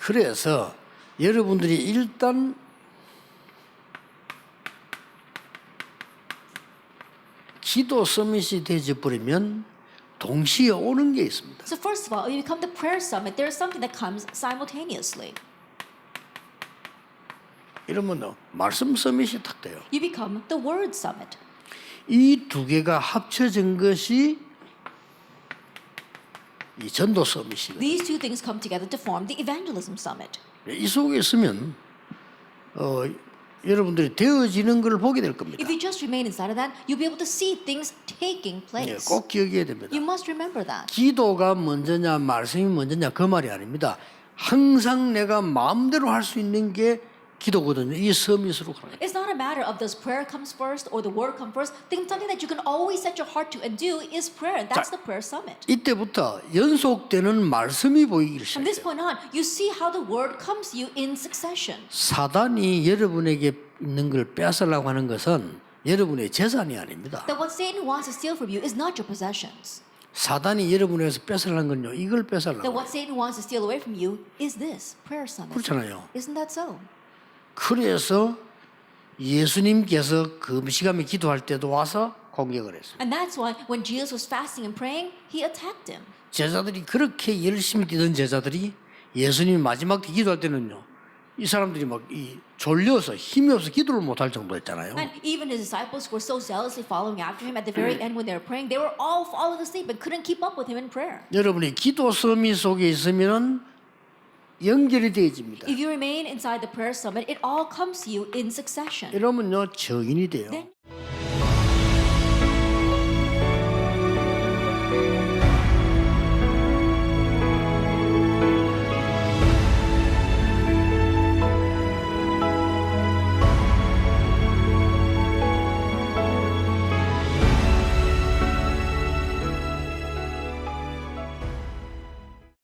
그래서 여러분들이 일단 기도 서밋이 되어 버리면 동시에 오는 게 있습니다. So first of all, you become the prayer summit, there's something that comes simultaneously. 이러면 말씀 서밋이 딱 돼요. You become the word summit. 이 두 개가 합쳐진 것이 이 전도 서밋이거든요. These two things come together to form the evangelism summit. 이 속에 있으면 어, 여러분들이 되어지는 걸 보게 될 겁니다. If you just remain inside of that, you'll be able to see things taking 예, place. 꼭 기억해야 됩니다. You must remember that. 기도가 먼저냐 말씀이 먼저냐 그 말이 아닙니다. 항상 내가 마음대로 할 수 있는 게 기도거든요. 이 서밋으로 거예요. It's not a matter of does prayer comes first or the word come first. Think something that you can always set your heart to and do is prayer. And that's the prayer summit. 이때부터 연속되는 말씀이 보이기 From this 시작해요. point on, you see how the word comes to you in succession. 사단이 여러분에게 있는 걸 빼앗으려고 하는 것은 여러분의 재산이 아닙니다. That what Satan wants to steal from you is not your possessions. 사단이 여러분에게서 뺏으려는 건요. 이걸 That 뺏으려고. what Satan wants to steal away from you is this prayer summit. 그렇잖아요. Isn't that so? 그래서 예수님께서 그 시간에 기도할 때도 와서 공격을 했어요. And that's why when Jesus was fasting and praying, he attacked him. 제자들이 그렇게 열심히 뛰던 제자들이 예수님이 마지막 때 기도할 때는요. 이 사람들이 막이 졸려서 힘이 없어 기도를 못할 정도였잖아요. And even his disciples were so zealously following after him at the very end when they were praying, they were all falling asleep and couldn't keep up with him in prayer. 여러분이 기도 서밋 속에 있으면은 연결이 되어집니다. If you remain inside the prayer summit, it all comes to you in succession. 이러면요 증인이 돼요. Then